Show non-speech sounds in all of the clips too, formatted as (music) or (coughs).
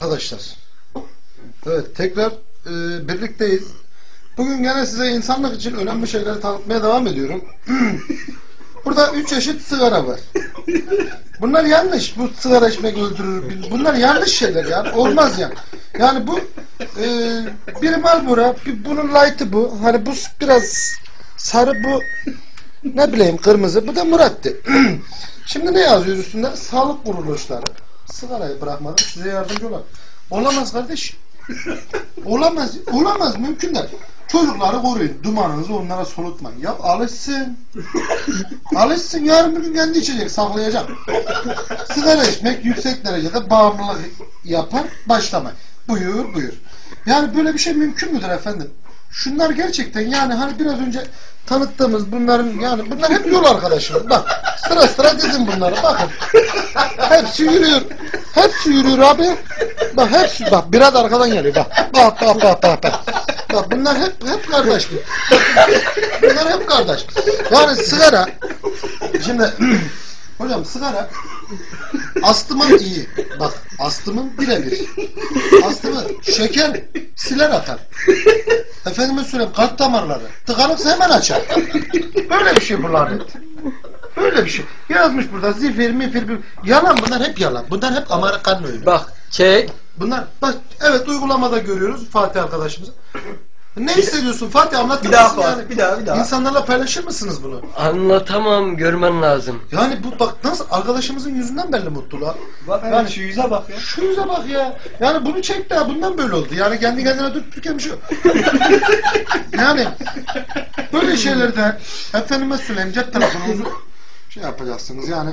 Arkadaşlar. Evet tekrar e, birlikteyiz. Bugün gene size insanlık için önemli şeyleri tanıtmaya devam ediyorum. (clears throat) Burada üç çeşit sigara var. Bunlar yanlış. Bu sigara içmek öldürür. Bunlar yanlış şeyler yani. Olmaz yani. Yani bu e, biri Marlboro, bir, bunun light'ı bu. Hani bu biraz sarı bu ne bileyim kırmızı. Bu da Murat'tı. (clears throat) Şimdi ne yazıyor üstünde? Sağlık kuruluşları. Sigarayı bırakmadım. Size yardımcı olan. Olamaz kardeş. Olamaz. Olamaz. Mümkün değil. Çocukları koruyun. Dumanınızı onlara solutmayın. Ya alışsın. alışsın. Yarın bir gün kendi içecek. Saklayacak. Sigara içmek yüksek derecede bağımlılık yapar. Başlamayın. Buyur buyur. Yani böyle bir şey mümkün müdür efendim? Şunlar gerçekten yani hani biraz önce tanıttığımız bunların yani bunlar hep yol arkadaşımız. Bak sıra sıra dizin bunları bakın. Hepsi yürüyor. Hepsi yürüyor abi. Bak hepsi bak biraz arkadan geliyor bak. Bak bak bak bak bak. Bak bunlar hep hep kardeş. Bunlar hep kardeş. Yani sigara şimdi (clears throat) hocam sigara astımın iyi. Bak astımın birebir. Astımı şeker siler atar. Efendime söyleyeyim kalp damarları. Tıkanıksa hemen açar. Böyle bir şey bu lanet. Böyle bir şey. Yazmış burada zifir mifir bir... Yalan bunlar hep yalan. Bunlar hep Amerikan oyunu. Bak çek. Bunlar bak evet uygulamada görüyoruz Fatih arkadaşımızı. Ne hissediyorsun Fatih anlatır Bir daha mısın Fatih, bir daha, bir daha. İnsanlarla paylaşır mısınız bunu? Anlatamam görmen lazım. Yani bu bak nasıl arkadaşımızın yüzünden belli mutluluğa. Bak Yani- yani şu yüze bak ya. Şu yüze bak ya. Yani bunu çek de bundan böyle oldu. Yani kendi kendine durup Türkiye bir şey yok. (laughs) yani böyle şeylerde efendime söyleyeyim cep telefonunuzu şey yapacaksınız yani.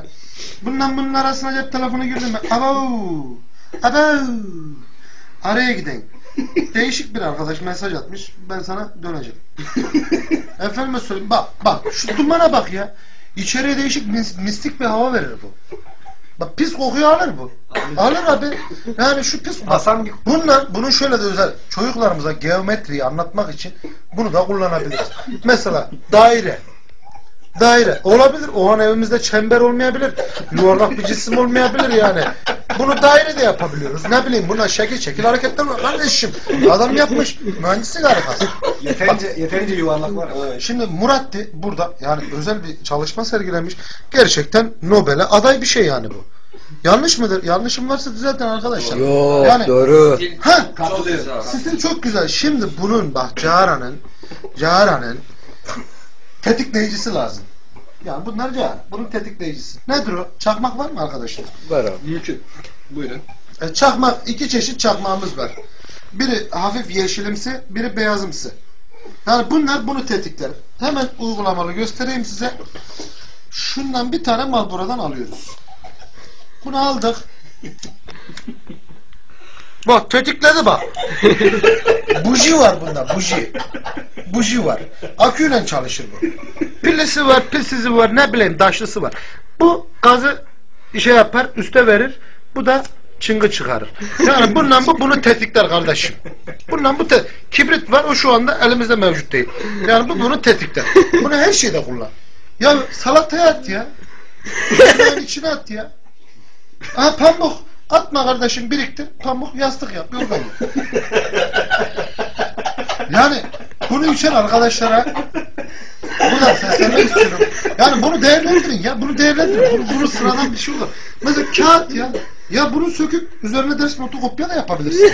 Bundan bunun arasına cep telefonu girdi mi? Abo! Abo! Araya giden. Değişik bir arkadaş mesaj atmış. Ben sana döneceğim. (laughs) Efendime söyleyeyim bak bak şu dumana bak ya. İçeriye değişik mis- mistik bir hava verir bu. Bak pis kokuyu alır bu. Alır abi. Yani şu pis bak, Hasan Bunlar, bunun şöyle de özel, çocuklarımıza geometriyi anlatmak için bunu da kullanabiliriz. Mesela daire. Daire. Olabilir. O an evimizde çember olmayabilir. Yuvarlak bir cisim olmayabilir yani. Bunu daire de yapabiliyoruz. Ne bileyim buna şekil şekil hareketler var. Kardeşim adam yapmış. Mühendislik harikası. yeterince yeterince yuvarlak var. Şimdi Muratti burada yani özel bir çalışma sergilemiş. Gerçekten Nobel'e aday bir şey yani bu. Yanlış mıdır? Yanlışım varsa düzeltin arkadaşlar. Yok Yani- doğru. Ha, Katılıyor. Sistem çok güzel. Şimdi bunun bak Cahara'nın Cahara'nın tetikleyicisi lazım. Yani bunlar Cahara. Bunun tetikleyicisi. Nedir o? Çakmak var mı arkadaşlar? Var abi. Mümkün. Buyurun. E, çakmak, iki çeşit çakmağımız var. Biri hafif yeşilimsi, biri beyazımsı. Yani bunlar bunu tetikler. Hemen uygulamalı göstereyim size. Şundan bir tane Marlboro'dan alıyoruz. Bunu aldık. Bak tetikledi bak. (laughs) buji var bunda buji. Buji var. Aküyle çalışır bu. Pillisi var, pilsizi var, ne bileyim daşlısı var. Bu gazı şey yapar, üste verir. Bu da çıngı çıkarır. Yani bundan bu bunu tetikler kardeşim. Bundan bu te kibrit var o şu anda elimizde mevcut değil. Yani bu bunu tetikler. Bunu her şeyde kullan. Ya salataya at ya. Yemeğin içine at ya. Aha pamuk. Atma kardeşim biriktir. Pamuk yastık yap. Yorgan. Yani bunu içen arkadaşlara buradan seslenmek istiyorum. Yani bunu değerlendirin ya. Bunu değerlendirin. Bunu, bunu sıradan bir şey olur. Mesela kağıt ya. Ya bunu söküp üzerine ders notu kopya da yapabilirsiniz.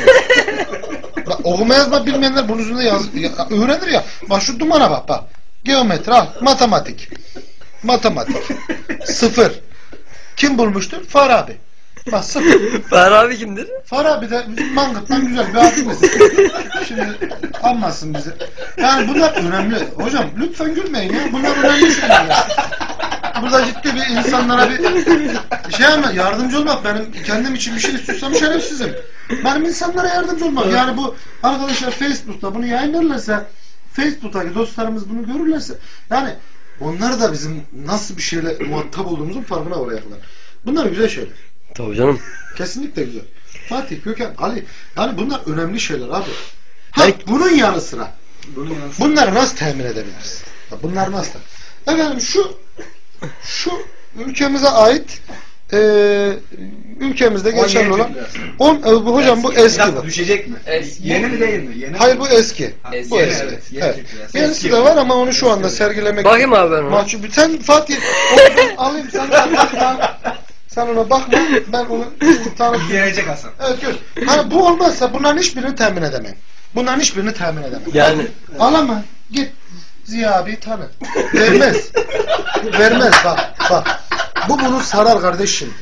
Bak, okuma yazma bilmeyenler bunun üzerinde yaz, ya, öğrenir ya. Bak şu dumana bak bak. Geometri al. Matematik. Matematik. Sıfır. Kim bulmuştur? Farabi. Bak sıfır. Fahri abi kimdir? Farabi de bizim Mangırt'tan güzel bir abimiz. Şimdi anlasın bizi. Yani bunlar önemli. Hocam lütfen gülmeyin ya. Bunlar önemli şeyler. ya. Burada ciddi bir insanlara bir şey ama yardımcı olmak benim kendim için bir şey istiyorsam şerefsizim. Benim insanlara yardımcı olmak. Yani bu arkadaşlar Facebook'ta bunu yayınlarlarsa Facebook'taki dostlarımız bunu görürlerse yani onlar da bizim nasıl bir şeyle muhatap olduğumuzun farkına varacaklar. Bunlar güzel şeyler. Tabii canım. Kesinlikle güzel. Fatih, Gökhan, Ali. Yani bunlar önemli şeyler abi. Ha, Belki- bunun yanı sıra. Bunun yanı Bunları nasıl temin edebiliriz? Bunlar nasıl? Efendim şu şu ülkemize ait e, ülkemizde geçerli olan Türk lirası. on, e, bu hocam bu eski bu. düşecek mi? Eski. Yeni mi değil mi? Yeni Hayır bu eski. Ha, Bu yeni, eski. evet, yeni Evet. Eski de var ama onu şu anda sergilemek Bakayım abi ben ona. mahcup. Sen Fatih alayım bakma. (laughs) Sen ona bakma. Ben onu tanıtayım. (laughs) Gelecek Hasan. Evet gör. Ha, bu olmazsa bunların hiçbirini temin edemem. Bunların hiçbirini temin edemem. Yani Al ama git Ziya abi tanı. Vermez. Vermez bak bak. Bu bunu sarar kardeşim.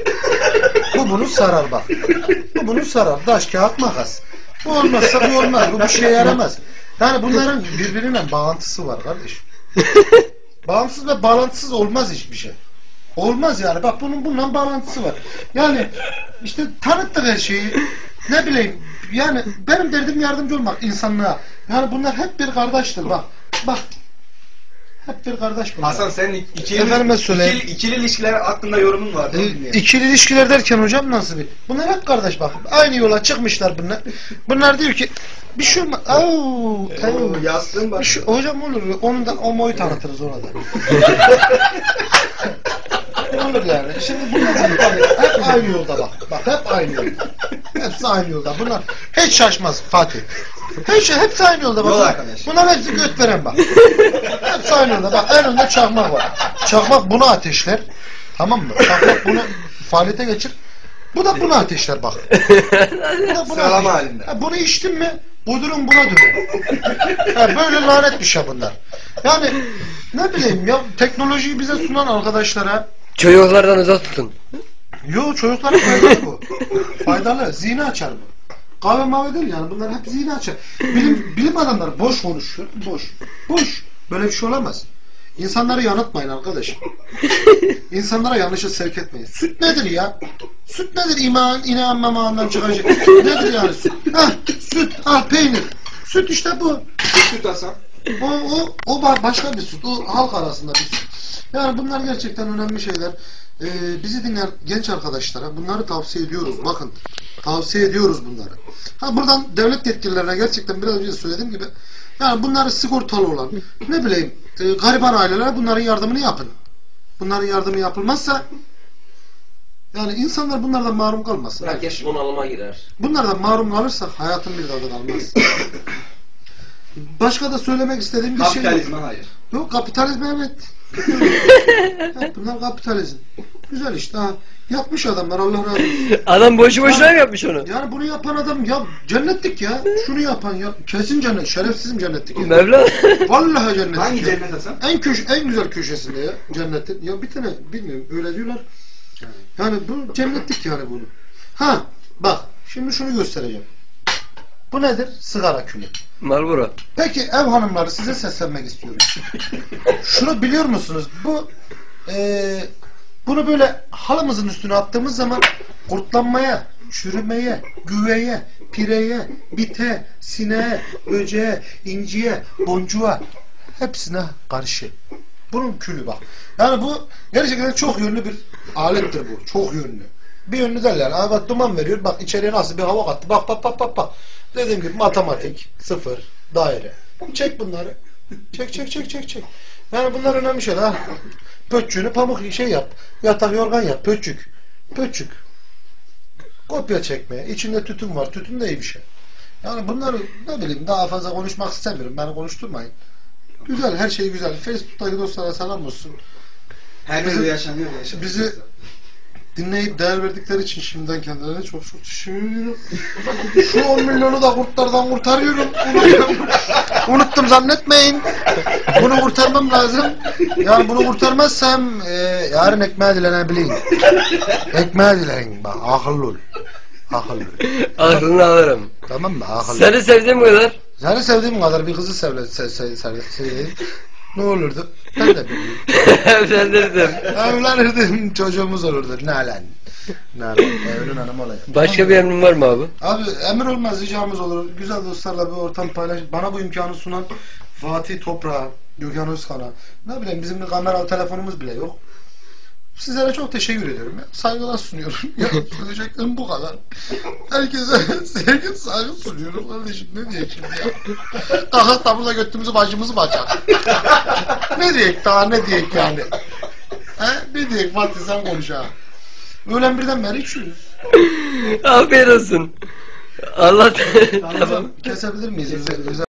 Bu bunu sarar bak. Bu bunu sarar. Taş kağıt makas. Bu olmazsa bu olmaz. Bu bir şeye yaramaz. Yani bunların birbirine bağlantısı var kardeş. Bağımsız ve bağlantısız olmaz hiçbir şey. Olmaz yani. Bak bunun bununla bağlantısı var. Yani işte tanıttık her şeyi. Ne bileyim yani benim derdim yardımcı olmak insanlığa. Yani bunlar hep bir kardeştir bak. Bak. Hep bir kardeş bunlar. Hasan senin ikili, Efendime söyleyeyim. ikili, ikili ilişkiler hakkında yorumun var. Onu dinleyelim. ikili ilişkiler derken hocam nasıl bir? Bunlar hep kardeş bak. Aynı yola çıkmışlar bunlar. Bunlar diyor ki bir şey olmaz. Au, au. Yastığın bak. Bir şey- hocam olur. Onu da o moyu tanıtırız ona da. (laughs) olur yani. Şimdi bunlar tabii hep aynı yolda bak. Bak hep aynı yolda. Hepsi aynı yolda. Bunlar hiç şaşmaz Fatih. Hiç, hepsi aynı yolda bak. Yol arkadaş. Bunlar hepsi göt veren bak. hepsi aynı yolda. Bak en önde çakmak var. Çakmak bunu ateşler. Tamam mı? Çakmak bunu faaliyete geçir. Bu da bunu ateşler bak. Bu da bunu Sıralama ateşler. halinde. Ha, bunu içtin mi kudurun buna dönüyor. Ha, böyle lanet bir şey bunlar. Yani ne bileyim ya teknolojiyi bize sunan arkadaşlara çocuklardan uzak tutun. Yo çocuklara faydalı bu. faydalı. Zihni açar bu. Kahve mavi değil yani bunlar hep zihni açar. Bilim, bilim adamları boş konuşuyor. Boş. Boş. Böyle bir şey olamaz. İnsanları yanıltmayın arkadaş. İnsanlara yanlışa sevk etmeyin. Süt nedir ya? Süt nedir iman, inan memağından çıkacak? nedir yani süt? Heh, süt, al peynir. Süt işte bu. Süt Hasan. O, o, o ba- başka bir süt. O halk arasında bir süt. Yani bunlar gerçekten önemli şeyler. Ee, bizi dinleyen genç arkadaşlara bunları tavsiye ediyoruz. Bakın tavsiye ediyoruz bunları. Ha buradan devlet yetkililerine gerçekten biraz önce söylediğim gibi yani bunları sigortalı olan ne bileyim e, gariban ailelere bunların yardımını yapın. Bunların yardımı yapılmazsa yani insanlar bunlardan mahrum kalmasın. Herkes bunalıma girer. Bunlardan mahrum kalırsak hayatın bir tadı kalmaz. (coughs) Başka da söylemek istediğim bir şey yok. Kapitalizme hayır. Yok kapitalizm evet. Bunlar kapitalizm. Güzel işte ha. Yapmış adamlar Allah razı olsun. Adam boşu boşuna mı yapmış onu? Yani bunu yapan adam ya cennetlik ya. Şunu yapan ya. Kesin cennet. Şerefsizim cennetlik. ya. Mevla. Vallahi cennetlik. Hangi ya. cennet Hasan? En köş en güzel köşesinde ya cennetin. Ya bir tane bilmiyorum öyle diyorlar. Yani bu cennetlik yani bunu. Ha bak şimdi şunu göstereceğim. Bu nedir? Sigara külü. Marlboro. Peki ev hanımları size seslenmek istiyorum. (laughs) Şunu biliyor musunuz? Bu eee, bunu böyle halımızın üstüne attığımız zaman kurtlanmaya, çürümeye, güveye, pireye, bite, sineğe, böceğe, inciye, boncuğa hepsine karşı. Bunun külü bak. Yani bu gerçekten çok yönlü bir alettir bu. Çok yönlü. Bir yönlü derler. Aa bak duman veriyor. Bak içeriye nasıl bir hava kattı. Bak bak bak bak bak. Dediğim gibi matematik, sıfır, daire. Çek bunları. Çek çek çek çek çek. Yani bunlar önemli şeyler. Ha. Pötçüğünü pamuk şey yap. Yatak yorgan yap. Pötçük. Pötçük. Kopya çekmeye. İçinde tütün var. Tütün de iyi bir şey. Yani bunları ne bileyim daha fazla konuşmak istemiyorum. Beni konuşturmayın. Güzel. Her şey güzel. Facebook'taki dostlara selam olsun. Her Bizi- yaşanıyor. bizi dinleyip değer verdikleri için şimdiden kendilerine çok çok teşekkür ediyorum. Şu 10 milyonu da kurtlardan kurtarıyorum. Unuttum, Unuttum zannetmeyin. Bunu kurtarmam lazım. Yani bunu kurtarmazsam e, yarın ekmeğe dilenebileyim. Ekmeğe dileyin. Bak akıllı ol. Akıllı ol. Aklını alırım. Tamam mı? Akıllı ol. Seni sevdiğim kadar. Seni sevdiğim kadar bir kızı sevle, se, se, se, seveyim. Ne olurdu? Ben de bilmiyorum. (laughs) Evlendirdim. Evlenirdim çocuğumuz olurdu. Nalan. Nalan. Evlin hanım olayım. Başka bir emrin var mı abi? Abi emir olmaz ricamız olur. Güzel dostlarla bir ortam paylaş. Bana bu imkanı sunan Fatih Toprağa, Gökhan Özkan'a. Ne bileyim bizim bir kameralı telefonumuz bile yok. Sizlere çok teşekkür ediyorum. Ya. Saygılar sunuyorum. (laughs) ya söyleyeceklerim bu kadar. Herkese (laughs) sevgi saygı sunuyorum. Kardeşim ne diyeyim şimdi ya? Kalkıp da burada götümüzü başımızı bacak. ne diyek daha ne diyek yani? He? Ne diyek Fatih sen konuş ha. Öğlen birden beri içiyoruz. Afiyet olsun. Allah Hocam kesebilir miyiz? Özel-